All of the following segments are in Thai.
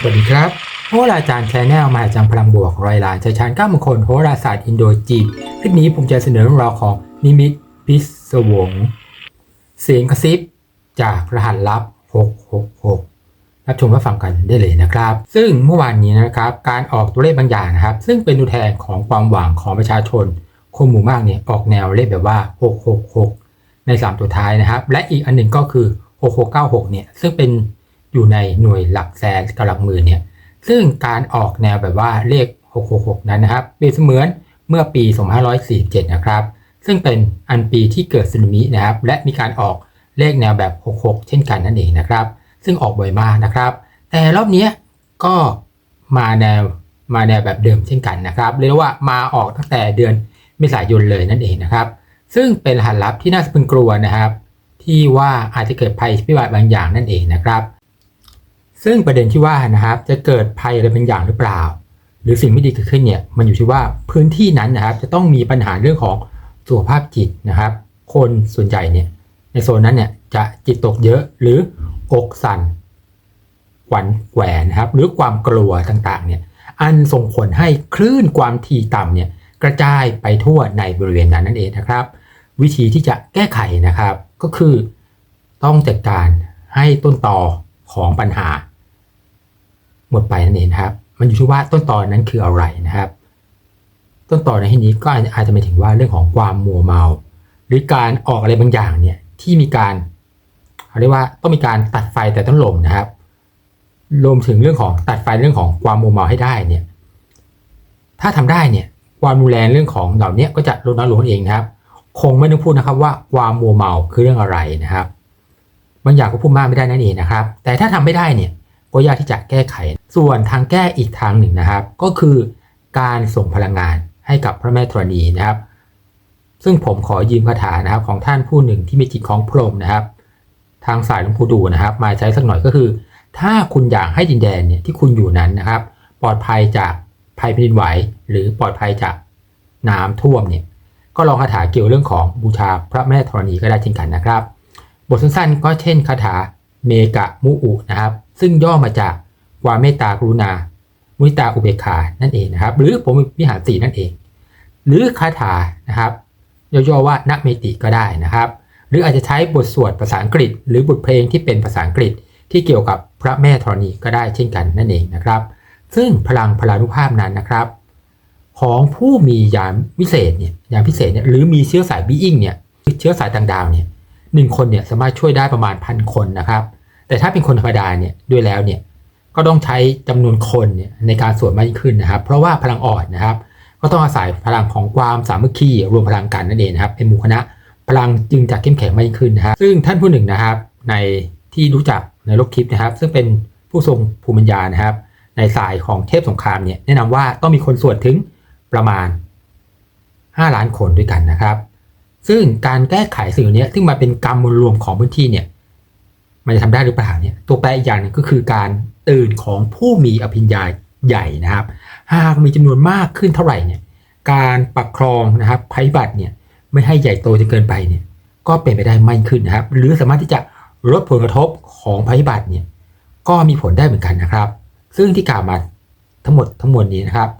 สวัสดีครับโหราจารย์แชนแนลมาจังพลังบวกรอยลานชัยชาญก้ามงคลโหราศาสตร์อินโดจีนคลิปนี้ผมจะเสนอเรื่องราวของนิมิตพิศวง เสียงกระซิบจากรหัสลับ 666 รับชมรับฟังกันได้เลยนะครับ ซึ่งเมื่อวานนี้นะครับ การออกตัวเลขบางอย่างนะครับ ซึ่งเป็นตัวแทนของความหวังของประชาชนคนหมู่มากเนี่ยออกแนวเลขแบบว่า 666 ใน 3 ตัวท้ายนะครับ และอีกอันหนึ่งก็คือ 6696 เนี่ยซึ่งเป็น อยู่ในหน่วยหลักแสนกับหลักหมื่นเนี่ยซึ่งการออกแนวแบบว่าเลข 666 นั้นนะครับเปรียบเสมือนเมื่อปี 2547 นะครับ ซึ่งเป็นอันปีที่เกิดสึนามินะครับ และมีการออกเลขแนวแบบ 66 เช่นกันนั่นเองนะครับ ซึ่งออกบ่อยมากนะครับ แต่รอบนี้ก็มาแนวมาแนวแบบเดิมเช่นกันนะครับ เรียกว่ามาออกตั้งแต่เดือนเมษายนเลยนั่นเองนะครับ ซึ่งเป็นรหัสลับที่น่าสะพรึงกลัวนะครับ ที่ว่าอาจจะเกิดภัยพิบัติบางอย่างนั่นเองนะครับ ซึ่งประเด็นที่ว่านะครับจะเกิดภัยอะไรบางอย่างหรือเปล่า หรือสิ่งไม่ดีเกิดขึ้นเนี่ยมันอยู่ที่ว่าพื้นที่นั้นนะครับจะต้องมีปัญหาเรื่องของสุขภาพจิตนะครับ คนส่วนใหญ่เนี่ยในโซนนั้นเนี่ยจะจิตตกเยอะหรืออกสั่นหวั่นแหวนนะครับหรือความกลัวต่างๆเนี่ยอันส่งผลให้คลื่นความถี่ต่ำเนี่ยกระจายไปทั่วในบริเวณนั้นนั่นเองนะครับ วิธีที่จะแก้ไขนะครับก็คือต้องจัดการให้ต้นต่อ ของปัญหา หมดไปนั่นเองครับ มันอยู่ที่ว่าต้นตอนั้นคืออะไรนะครับ ต้นตอในที่นี้ก็อาจจะหมายถึงว่าเรื่องของความมัวเมา หรือการออกอะไรบางอย่างเนี่ยที่มีการเรียกว่าต้องมีการตัดไฟแต่ต้นลมนะครับรวมถึงเรื่องของตัดไฟเรื่องของความมัวเมาให้ได้เนี่ย ถ้าทำได้เนี่ยความรุนแรงเรื่องของเหล่านี้ก็จะลดน้อยลงเองนะครับ คงไม่ต้องพูดนะครับว่าความมัวเมาคือเรื่องอะไรนะครับ บางอย่างก็พูดมากไม่ได้นั่นเองนะครับ แต่ถ้าทำไม่ได้เนี่ยก็ยากที่จะแก้ไข ส่วนทางแก้อีกทางหนึ่งนะครับ ก็คือการส่งพลังงานให้กับพระแม่ธรณีนะครับ ซึ่งผมขอยืมคาถานะครับของท่านผู้หนึ่งที่มีจิตของพรหมนะครับ ทางสายหลวงปู่ดูนะครับ มาใช้สักหน่อยก็คือ ถ้าคุณอยากให้ดินแดนเนี่ยที่คุณอยู่นั้นนะครับ ปลอดภัยจากภัยแผ่นดินไหวหรือปลอดภัยจากน้ำท่วมเนี่ยก็ลองคาถาเกี่ยวเรื่องของบูชาพระแม่ธรณีก็ได้เช่นกันนะครับ บทสั้นๆ ก็เช่นคาถาเมกะมุอุนะครับ ซึ่งย่อมาจากความเมตตากรุณา มุทิตาอุเบกขา นั่นเองนะครับ หรือผมวิหารสีนั่นเอง หรือคาถานะครับ ย่อๆว่านักเมติก็ได้นะครับ หรืออาจจะใช้บทสวดภาษาอังกฤษ หรือบทเพลงที่เป็นภาษาอังกฤษที่เกี่ยวกับพระแม่ธรณีก็ได้เช่นกันนั่นเองนะครับ ซึ่งพลังพลานุภาพนั้นนะครับ ของผู้มียานวิเศษเนี่ยยานพิเศษเนี่ยหรือมีเชื้อสายบีอิงเนี่ยเชื้อสายต่างดาวเนี่ย หนึ่งคนเนี่ยสามารถช่วยได้ประมาณพันคนนะครับ แต่ถ้าเป็นคนธรรมดาเนี่ยด้วยแล้วเนี่ยก็ต้องใช้จำนวนคนเนี่ยในการสวดมากยิ่งขึ้นนะครับ เพราะว่าพลังอ่อนนะครับ ก็ต้องอาศัยพลังของความสามัคคีรวมพลังกันนั่นเองนะครับเป็นหมู่คณะพลังจึงจะเข้มแข็งมากยิ่งขึ้นนะครับซึ่งท่านผู้หนึ่งนะครับ ในที่รู้จักในโลกคลิปนะครับ ซึ่งเป็นผู้ทรงภูมิปัญญานะครับ ในสายของเทพสงครามเนี่ยแนะนำว่าต้องมีคนสวดถึงประมาณ 5 ล้านคนด้วยกันนะครับ ซึ่งการแก้ไขสิ่งเหล่านี้ซึ่งมาเป็นกรรมมวลรวมของพื้นที่เนี่ยมันจะทำได้หรือเปล่าเนี่ยตัวแปรอีกอย่างนึงก็คือการตื่นของผู้มีอภิญญาใหญ่นะครับ หากมีจำนวนมากขึ้นเท่าไหร่เนี่ยการปกครองนะครับภัยบัติเนี่ยไม่ให้ใหญ่โตจนเกินไปเนี่ยก็เป็นไปได้ไม่ขึ้นนะครับ หรือสามารถที่จะลดผลกระทบของภัยบัติเนี่ยก็มีผลได้เหมือนกันนะครับ ซึ่งที่กล่าวมาทั้งหมดทั้งมวลนี้นะครับ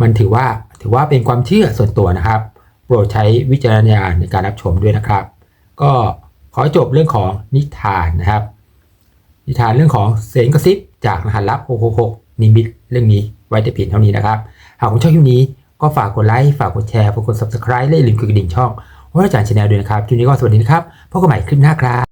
มันถือว่าถือว่าเป็นความเชื่อส่วนตัวนะครับ ปรดใช้วิจารณญาณในการรับชมด้วยนะครับ ก็ขอจบเรื่องของนิทานนะครับ นิทานเรื่องของเสียงกระซิบจากรหัสลับ 666 นิมิตเรื่องนี้ไว้แต่เพียงเท่านี้นะครับ หากคุณชอบคลิปนี้ก็ฝากกดไลค์ฝากกดแชร์ฝากกด subscribe และอย่าลืมกดกระดิ่งช่องว่าอาจารย์ชาแนลด้วยนะครับคลิปนี้ก็สวัสดีนะครับพบกันใหม่คลิปหน้าครับ